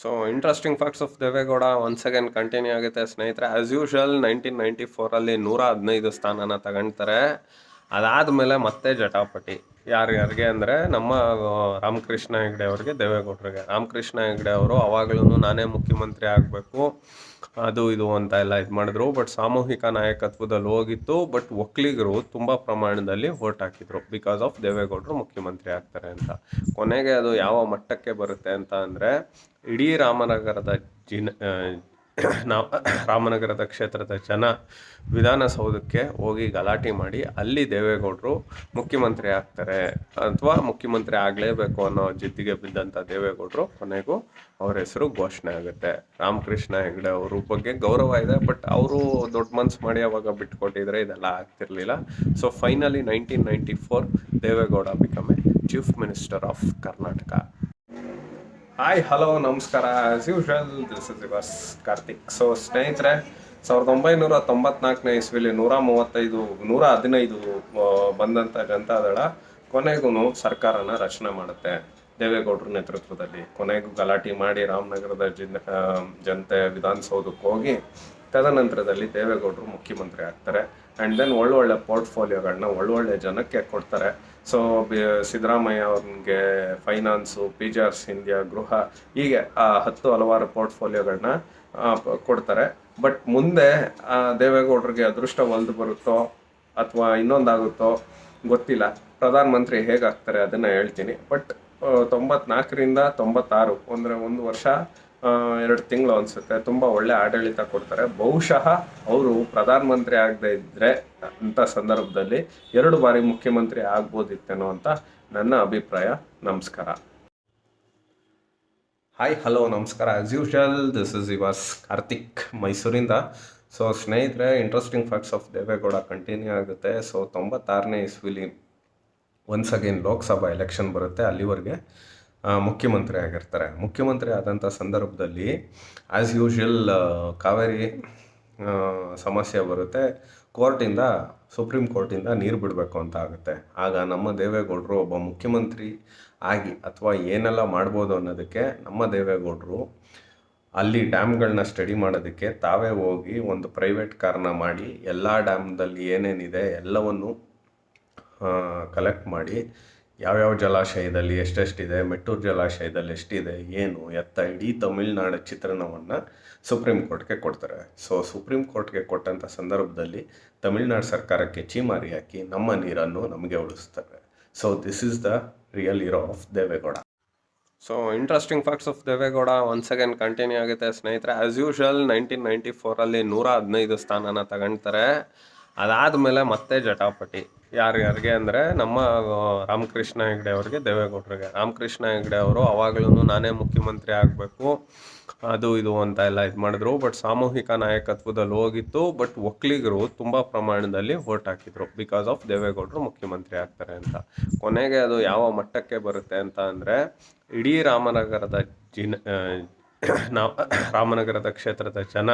So interesting facts of Deve Gowda one second continue ಆಗುತ್ತೆ ಸ್ನೇಹಿತರೆ. As usual nineteen ninety ಫೋರಲ್ಲಿ ನೂರ ಹದಿನೈದು ಸ್ಥಾನನ ತಗೊಳ್ತಾರೆ ಅದಾದಮೇಲೆ ಮತ್ತೆ ಜಟಾಪಟಿ. ಯಾರ್ಯಾರಿಗೆ ಅಂದರೆ ನಮ್ಮ ರಾಮಕೃಷ್ಣ ಹೆಗ್ಡೆ ಅವ್ರಿಗೆ, ದೇವೇಗೌಡರಿಗೆ. ರಾಮಕೃಷ್ಣ ಹೆಗ್ಡೆ ಅವರು ಅವಾಗ್ಲೂ ನಾನೇ ಮುಖ್ಯಮಂತ್ರಿ ಆಗಬೇಕು. ಅದು, ಇದು ಅಂತ ಎಲ್ಲ ಇದು ಮಾಡಿದ್ರು. ಬಟ್ ಸಾಮೂಹಿಕ ನಾಯಕತ್ವದಲ್ಲಿ ಹೋಗಿತ್ತು. ಬಟ್ ಒಕ್ಕಲಿಗರು ತುಂಬ ಪ್ರಮಾಣದಲ್ಲಿ ವೋಟ್ ಹಾಕಿದ್ರು. ಬಿಕಾಸ್ ಆಫ್ ದೇವೇಗೌಡರು ಮುಖ್ಯಮಂತ್ರಿ ಆಗ್ತಾರೆ ಅಂತ. ಕೊನೆಗೆ ಅದು ಯಾವ ಮಟ್ಟಕ್ಕೆ ಬರುತ್ತೆ ಅಂತ ಅಂದರೆ, ಇಡೀ ರಾಮನಗರದ ಜಿನ ನಾವು ರಾಮನಗರದ ಕ್ಷೇತ್ರದ ಜನ ವಿಧಾನಸೌಧಕ್ಕೆ ಹೋಗಿ ಗಲಾಟೆ ಮಾಡಿ ಅಲ್ಲಿ ದೇವೇಗೌಡರು ಮುಖ್ಯಮಂತ್ರಿ ಆಗ್ತಾರೆ ಅಥವಾ ಮುಖ್ಯಮಂತ್ರಿ ಆಗಲೇಬೇಕು ಅನ್ನೋ ಜಿದ್ದಿಗೆ ಬಿದ್ದಂಥ ದೇವೇಗೌಡರು ಕೊನೆಗೂ ಅವ್ರ ಹೆಸರು ಘೋಷಣೆ ಆಗುತ್ತೆ. ರಾಮಕೃಷ್ಣ ಹೆಗಡೆ ಅವ್ರ ಬಗ್ಗೆ ಗೌರವ ಇದೆ ಬಟ್ ಅವರು ದೊಡ್ಡ ಮನ್ಸು ಮಾಡಿ ಅವಾಗ ಬಿಟ್ಕೊಟ್ಟಿದ್ರೆ ಇದೆಲ್ಲ ಆಗ್ತಿರ್ಲಿಲ್ಲ. So finally nineteen ninety four Deve Gowda become a chief minister of Karnataka hi hello ನಮಸ್ಕಾರ. As usual this is Karthik so ಸ್ನೇಹಿತರೆ, ಸಾವಿರದ ಒಂಬೈನೂರ ತೊಂಬತ್ನಾಲ್ಕನೇ ಇಸ್ವಿಲಿ ನೂರ ಮೂವತ್ತೈದು, ನೂರ ಹದಿನೈದು ಬಂದಂಥ ಜನತಾದಳ ಕೊನೆಗೂ ಸರ್ಕಾರನ ರಚನೆ ಮಾಡುತ್ತೆ. ದೇವೇಗೌಡರ ನೇತೃತ್ವದಲ್ಲಿ ಕೊನೆಗೂ ಗಲಾಟೆ ಮಾಡಿ ರಾಮನಗರದ ಜನ ಜನತೆ ವಿಧಾನಸೌಧಕ್ಕೆ ಹೋಗಿ ತದನಂತರದಲ್ಲಿ ದೇವೇಗೌಡರು ಮುಖ್ಯಮಂತ್ರಿ ಆಗ್ತಾರೆ. ಆ್ಯಂಡ್ ದೆನ್ ಒಳ್ಳೊಳ್ಳೆ ಪೋರ್ಟ್ಫೋಲಿಯೋಗಳನ್ನ ಒಳ್ಳೊಳ್ಳೆ ಜನಕ್ಕೆ ಕೊಡ್ತಾರೆ. ಸೊ ಸಿದ್ದರಾಮಯ್ಯ ಅವ್ರಿಗೆ finance, P G R India ಗೃಹ, ಹೀಗೆ ಆ ಹತ್ತು ಹಲವಾರು ಪೋರ್ಟ್ಫೋಲಿಯೋಗಳನ್ನ ಕೊಡ್ತಾರೆ. ಬಟ್ ಮುಂದೆ ದೇವೇಗೌಡರಿಗೆ ಅದೃಷ್ಟ ಒಲ್ದು ಬರುತ್ತೋ, ಅಥವಾ ಇನ್ನೊಂದಾಗುತ್ತೋ, ಗೊತ್ತಿಲ್ಲ. ಪ್ರಧಾನಮಂತ್ರಿ ಹೇಗಾಗ್ತಾರೆ ಅದನ್ನು ಹೇಳ್ತೀನಿ. ಬಟ್ ತೊಂಬತ್ನಾಲ್ಕರಿಂದ ತೊಂಬತ್ತಾರು, ಅಂದರೆ ಒಂದು ವರ್ಷ ಎರಡು ತಿಂಗಳು ಅನಿಸುತ್ತೆ. ತುಂಬ ಒಳ್ಳೆ ಆಡಳಿತ ಕೊಡ್ತಾರೆ. ಬಹುಶಃ ಅವರು ಪ್ರಧಾನಮಂತ್ರಿ ಆಗದೆ ಇದ್ದರೆ ಅಂತ ಸಂದರ್ಭದಲ್ಲಿ ಎರಡು ಬಾರಿ ಮುಖ್ಯಮಂತ್ರಿ ಆಗ್ಬೋದಿತ್ತೇನೋ ಅಂತ ನನ್ನ ಅಭಿಪ್ರಾಯ. ನಮಸ್ಕಾರ. ಹಾಯ್ ಹಲೋ ನಮಸ್ಕಾರ. As usual this is yours Karthik ಮೈಸೂರಿಂದ. ಸೊ ಸ್ನೇಹಿತರೆ interesting facts of Deve Gowda continue ಆಗುತ್ತೆ. ಸೊ ತೊಂಬತ್ತಾರನೇ ಇಸ್ವಿಲಿ ಒನ್ಸ್ ಅಗೇನ್ ಲೋಕಸಭಾ ಎಲೆಕ್ಷನ್ ಬರುತ್ತೆ ಅಲ್ಲಿವರೆಗೆ. ಮುಖ್ಯಮಂತ್ರಿ ಆಗಿರ್ತಾರೆ ಮುಖ್ಯಮಂತ್ರಿ ಆದಂಥ ಸಂದರ್ಭದಲ್ಲಿ ಆ್ಯಸ್ ಯೂಶ್ವಲ್ ಕಾವೇರಿ ಸಮಸ್ಯೆ ಬರುತ್ತೆ. ಕೋರ್ಟಿಂದ, ಸುಪ್ರೀಂ ಕೋರ್ಟಿಂದ ನೀರು ಬಿಡಬೇಕು ಅಂತ ಆಗುತ್ತೆ. ಆಗ ನಮ್ಮ ದೇವೇಗೌಡರು ಒಬ್ಬ ಮುಖ್ಯಮಂತ್ರಿ ಆಗಿ ಅಥವಾ ಏನೆಲ್ಲ ಮಾಡ್ಬೋದು ಅನ್ನೋದಕ್ಕೆ ನಮ್ಮ ದೇವೇಗೌಡರು ಅಲ್ಲಿ ಡ್ಯಾಮ್ಗಳನ್ನ ಸ್ಟಡಿ ಮಾಡೋದಕ್ಕೆ ತಾವೇ ಹೋಗಿ ಒಂದು ಪ್ರೈವೇಟ್ ಕಾರನ್ನ ಮಾಡಿ, ಎಲ್ಲ ಡ್ಯಾಮ್ದಲ್ಲಿ ಏನೇನಿದೆ ಎಲ್ಲವನ್ನು ಕಲೆಕ್ಟ್ ಮಾಡಿ ಯಾವ್ಯಾವ ಜಲಾಶಯದಲ್ಲಿ ಎಷ್ಟೆಷ್ಟಿದೆ, ಮೆಟ್ಟೂರು ಜಲಾಶಯದಲ್ಲಿ ಎಷ್ಟಿದೆ, ಏನು, ಎತ್ತ, ಇಡೀ ತಮಿಳ್ನಾಡ ಚಿತ್ರಣವನ್ನು ಸುಪ್ರೀಂ ಕೋರ್ಟ್ಗೆ ಕೊಡ್ತಾರೆ. ಸೊ ಸುಪ್ರೀಂ ಕೋರ್ಟ್ಗೆ ಕೊಟ್ಟಂಥ ಸಂದರ್ಭದಲ್ಲಿ ತಮಿಳ್ನಾಡು ಸರ್ಕಾರಕ್ಕೆ ಚೀಮಾರಿ ಹಾಕಿ ನಮ್ಮ ನೀರನ್ನು ನಮಗೆ ಉಳಿಸ್ತಾರೆ. So this is the real hero of Deve Gowda. So interesting facts of Deve Gowda one second continue ಆಗುತ್ತೆ ಸ್ನೇಹಿತರೆ. ಆ್ಯಸ್ ಯೂಶುವಲ್ ನೈನ್ಟೀನ್ ನೈಂಟಿ ಫೋರಲ್ಲಿ ನೂರ ಹದಿನೈದು ಸ್ಥಾನನ ತಗೊಳ್ತಾರೆ ಅದಾದಮೇಲೆ ಮತ್ತೆ ಜಟಾಪಟಿ. ಯಾರ್ಯಾರಿಗೆ ಅಂದರೆ ನಮ್ಮ ರಾಮಕೃಷ್ಣ ಹೆಗ್ಡೆ ಅವರಿಗೆ ದೇವೇಗೌಡರಿಗೆ. ರಾಮಕೃಷ್ಣ ಹೆಗ್ಡೆ ಅವರು ಅವಾಗಲೂ ನಾನೇ ಮುಖ್ಯಮಂತ್ರಿ ಆಗಬೇಕು, ಅದು ಇದು ಅಂತ ಎಲ್ಲ ಇದು ಮಾಡಿದ್ರು. ಬಟ್ ಸಾಮೂಹಿಕ ನಾಯಕತ್ವದಲ್ಲಿ ಹೋಗಿತ್ತು ಬಟ್ ಒಕ್ಕಲಿಗರು ತುಂಬ ಪ್ರಮಾಣದಲ್ಲಿ ವೋಟ್ ಹಾಕಿದ್ರು ಬಿಕಾಸ್ ಆಫ್ ದೇವೇಗೌಡರು ಮುಖ್ಯಮಂತ್ರಿ ಆಗ್ತಾರೆ ಅಂತ. ಕೊನೆಗೆ ಅದು ಯಾವ ಮಟ್ಟಕ್ಕೆ ಬರುತ್ತೆ ಅಂತ ಅಂದರೆ, ಇಡೀ ರಾಮನಗರದ ಜಿನ ನಾವು ರಾಮನಗರದ ಕ್ಷೇತ್ರದ ಜನ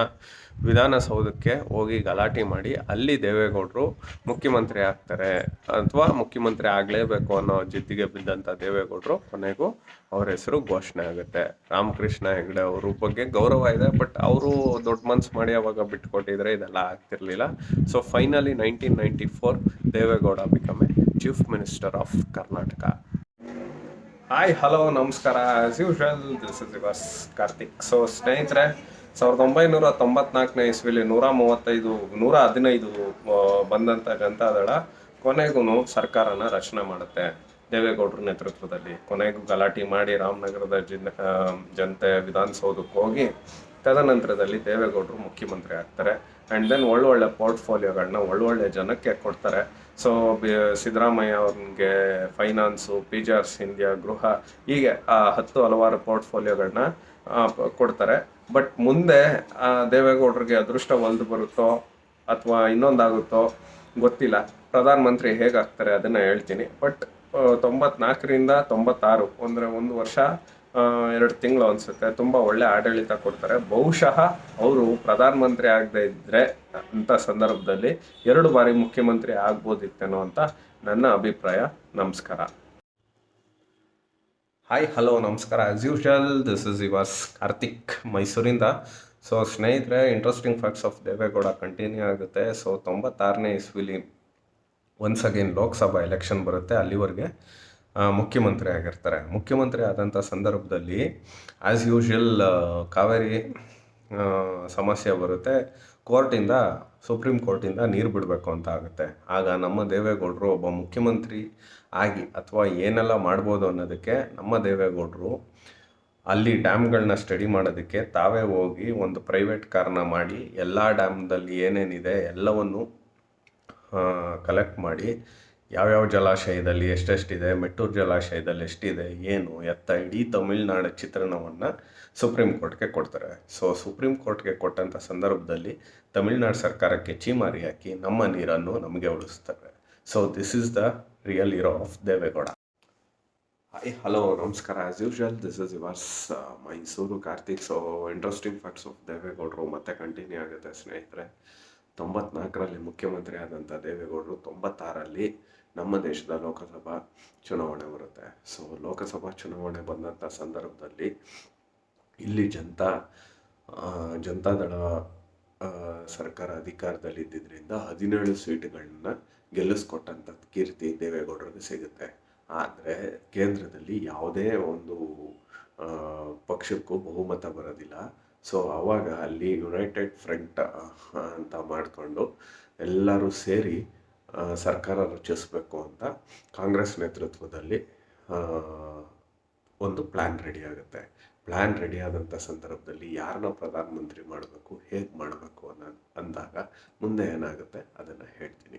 ವಿಧಾನಸೌಧಕ್ಕೆ ಹೋಗಿ ಗಲಾಟೆ ಮಾಡಿ ಅಲ್ಲಿ ದೇವೇಗೌಡರು ಮುಖ್ಯಮಂತ್ರಿ ಆಗ್ತಾರೆ ಅಥವಾ ಮುಖ್ಯಮಂತ್ರಿ ಆಗಲೇಬೇಕು ಅನ್ನೋ ಜಿದ್ದಿಗೆ ಬಿದ್ದಂಥ ದೇವೇಗೌಡರು ಕೊನೆಗೂ ಅವ್ರ ಹೆಸರು ಘೋಷಣೆ ಆಗುತ್ತೆ. ರಾಮಕೃಷ್ಣ ಹೆಗಡೆ ಅವರ ಬಗ್ಗೆ ಗೌರವ ಇದೆ ಬಟ್ ಅವರು ದೊಡ್ಡ ಮನ್ಸು ಮಾಡಿ ಅವಾಗ ಬಿಟ್ಕೊಟ್ಟಿದ್ರೆ ಇದೆಲ್ಲ ಆಗ್ತಿರ್ಲಿಲ್ಲ. So finally nineteen ninety four Deve Gowda become a chief minister of Karnataka hi hello ನಮಸ್ಕಾರ. As usual this is yours Karthik so ಸ್ನೇಹಿತರೆ, ಸಾವಿರದ ಒಂಬೈನೂರ ತೊಂಬತ್ನಾಲ್ಕನೇ ಇಸ್ವಿಲಿ ನೂರ ಮೂವತ್ತೈದು ನೂರ ಹದಿನೈದು ಬಂದಂಥ ಗ್ರಂಥದಳ ಕೊನೆಗೂ ಸರ್ಕಾರನ ರಚನೆ ಮಾಡುತ್ತೆ. ದೇವೇಗೌಡರ ನೇತೃತ್ವದಲ್ಲಿ ಕೊನೆಗೂ ಗಲಾಟೆ ಮಾಡಿ ರಾಮನಗರದ ಜನ ಜನತೆ ವಿಧಾನಸೌಧಕ್ಕೆ ಹೋಗಿ ತದನಂತರದಲ್ಲಿ ದೇವೇಗೌಡರು ಮುಖ್ಯಮಂತ್ರಿ ಆಗ್ತಾರೆ. ಆ್ಯಂಡ್ ದೆನ್ ಒಳ್ಳೊಳ್ಳೆ ಪೋರ್ಟ್ಫೋಲಿಯೋಗಳನ್ನ ಒಳ್ಳೊಳ್ಳೆ ಜನಕ್ಕೆ ಕೊಡ್ತಾರೆ. ಸೊ ಸಿದ್ದರಾಮಯ್ಯ ಅವ್ರಿಗೆ finance P G R India ಗೃಹ ಹೀಗೆ ಆ ಹತ್ತು ಹಲವಾರು ಪೋರ್ಟ್ಫೋಲಿಯೋಗಳನ್ನ ಕೊಡ್ತಾರೆ. ಬಟ್ ಮುಂದೆ ದೇವೇಗೌಡರಿಗೆ ಅದೃಷ್ಟ ಒಲ್ದು ಬರುತ್ತೋ ಅಥವಾ ಇನ್ನೊಂದಾಗುತ್ತೋ ಗೊತ್ತಿಲ್ಲ. ಪ್ರಧಾನಮಂತ್ರಿ ಹೇಗಾಗ್ತಾರೆ ಅದನ್ನು ಹೇಳ್ತೀನಿ. ಬಟ್ ತೊಂಬತ್ನಾಲ್ಕರಿಂದ ತೊಂಬತ್ತಾರು, ಅಂದರೆ ಒಂದು ವರ್ಷ ಎರಡು ತಿಂಗಳು ಅನಿಸುತ್ತೆ. ತುಂಬ ಒಳ್ಳೆ ಆಡಳಿತ ಕೊಡ್ತಾರೆ. ಬಹುಶಃ ಅವರು ಪ್ರಧಾನಮಂತ್ರಿ ಆಗದೆ ಇದ್ದರೆ ಅಂಥ ಸಂದರ್ಭದಲ್ಲಿ ಎರಡು ಬಾರಿ ಮುಖ್ಯಮಂತ್ರಿ ಆಗ್ಬೋದಿತ್ತೇನೋ ಅಂತ ನನ್ನ ಅಭಿಪ್ರಾಯ. ನಮಸ್ಕಾರ. ಹಾಯ್ ಹಲೋ ನಮಸ್ಕಾರ. As usual this is yours Karthik ಮೈಸೂರಿಂದ. ಸೊ ಸ್ನೇಹಿತರೆ interesting facts of Deve Gowda continue ಆಗುತ್ತೆ. ಸೊ ತೊಂಬತ್ತಾರನೇ ಇಸ್ವಿಲಿ ಒನ್ಸ್ ಅಗೇನ್ ಲೋಕಸಭಾ ಎಲೆಕ್ಷನ್ ಬರುತ್ತೆ ಅಲ್ಲಿವರೆಗೆ. ಮುಖ್ಯಮಂತ್ರಿ ಆಗಿರ್ತಾರೆ. ಮುಖ್ಯಮಂತ್ರಿ ಆದಂಥ ಸಂದರ್ಭದಲ್ಲಿ ಆ್ಯಸ್ ಯೂಶುವಲ್ ಕಾವೇರಿ ಸಮಸ್ಯೆ ಬರುತ್ತೆ. ಕೋರ್ಟಿಂದ, ಸುಪ್ರೀಂ ಕೋರ್ಟಿಂದ ನೀರು ಬಿಡಬೇಕು ಅಂತ ಆಗುತ್ತೆ. ಆಗ ನಮ್ಮ ದೇವೇಗೌಡರು ಒಬ್ಬ ಮುಖ್ಯಮಂತ್ರಿ ಆಗಿ ಅಥವಾ ಏನೆಲ್ಲ ಮಾಡ್ಬೋದು ಅನ್ನೋದಕ್ಕೆ ನಮ್ಮ ದೇವೇಗೌಡರು ಅಲ್ಲಿ ಡ್ಯಾಮ್ಗಳನ್ನ ಸ್ಟಡಿ ಮಾಡೋದಕ್ಕೆ ತಾವೇ ಹೋಗಿ ಒಂದು ಪ್ರೈವೇಟ್ ಕಾರನ್ನ ಮಾಡಿ, ಎಲ್ಲ ಡ್ಯಾಮ್ದಲ್ಲಿ ಏನೇನಿದೆ ಎಲ್ಲವನ್ನು ಕಲೆಕ್ಟ್ ಮಾಡಿ ಯಾವ್ಯಾವ ಜಲಾಶಯದಲ್ಲಿ ಎಷ್ಟೆಷ್ಟಿದೆ, ಮೆಟ್ಟೂರು ಜಲಾಶಯದಲ್ಲಿ ಎಷ್ಟಿದೆ, ಏನು, ಎತ್ತ, ಇಡೀ ತಮಿಳ್ನಾಡು ಚಿತ್ರಣವನ್ನು ಸುಪ್ರೀಂ ಕೋರ್ಟ್ಗೆ ಕೊಡ್ತಾರೆ. ಸೊ ಸುಪ್ರೀಂ ಕೋರ್ಟ್ಗೆ ಕೊಟ್ಟಂಥ ಸಂದರ್ಭದಲ್ಲಿ ತಮಿಳ್ನಾಡು ಸರ್ಕಾರಕ್ಕೆ ಚೀಮಾರಿ ಹಾಕಿ ನಮ್ಮ ನೀರನ್ನು ನಮಗೆ ಉಳಿಸ್ತಾರೆ. So this is the real hero of Deve Gowda. Hi hello ನಮಸ್ಕಾರ. As usual this is yours Mysuru Karthik so interesting facts of ದೇವೇಗೌಡರು ಮತ್ತೆ ಕಂಟಿನ್ಯೂ ಆಗುತ್ತೆ, ಸ್ನೇಹಿತರೆ. ತೊಂಬತ್ನಾಲ್ಕರಲ್ಲಿ ಮುಖ್ಯಮಂತ್ರಿ ಆದಂಥ ದೇವೇಗೌಡರು ತೊಂಬತ್ತಾರಲ್ಲಿ ನಮ್ಮ ದೇಶದ ಲೋಕಸಭಾ ಚುನಾವಣೆ ಬರುತ್ತೆ. ಸೊ ಲೋಕಸಭಾ ಚುನಾವಣೆ ಬಂದಂಥ ಸಂದರ್ಭದಲ್ಲಿ ಇಲ್ಲಿ ಜನತಾ ಜನತಾದಳ ಸರ್ಕಾರ ಅಧಿಕಾರದಲ್ಲಿ ಇದ್ದಿದ್ದರಿಂದ ಹದಿನೇಳು ಸೀಟ್ಗಳನ್ನ ಗೆಲ್ಲಿಸ್ಕೊಟ್ಟಂಥ ಕೀರ್ತಿ ದೇವೇಗೌಡರಿಗೆ ಸಿಗುತ್ತೆ. ಆದರೆ ಕೇಂದ್ರದಲ್ಲಿ ಯಾವುದೇ ಒಂದು ಪಕ್ಷಕ್ಕೂ ಬಹುಮತ ಬರೋದಿಲ್ಲ. ಸೊ ಆವಾಗ ಅಲ್ಲಿ ಯುನೈಟೆಡ್ ಫ್ರಂಟ್ ಅಂತ ಮಾಡಿಕೊಂಡು ಎಲ್ಲರೂ ಸೇರಿ ಸರ್ಕಾರ ರಚಿಸಬೇಕು ಅಂತ ಕಾಂಗ್ರೆಸ್ ನೇತೃತ್ವದಲ್ಲಿ ಒಂದು ಪ್ಲ್ಯಾನ್ ರೆಡಿ ಆಗುತ್ತೆ. ಪ್ಲ್ಯಾನ್ ರೆಡಿ ಆದಂಥ ಸಂದರ್ಭದಲ್ಲಿ ಯಾರನ್ನ ಪ್ರಧಾನಮಂತ್ರಿ ಮಾಡಬೇಕು, ಹೇಗೆ ಮಾಡಬೇಕು ಅನ್ನೋ ಅಂದಾಗ ಮುಂದೆ ಏನಾಗುತ್ತೆ ಅದನ್ನು ಹೇಳ್ತೀನಿ.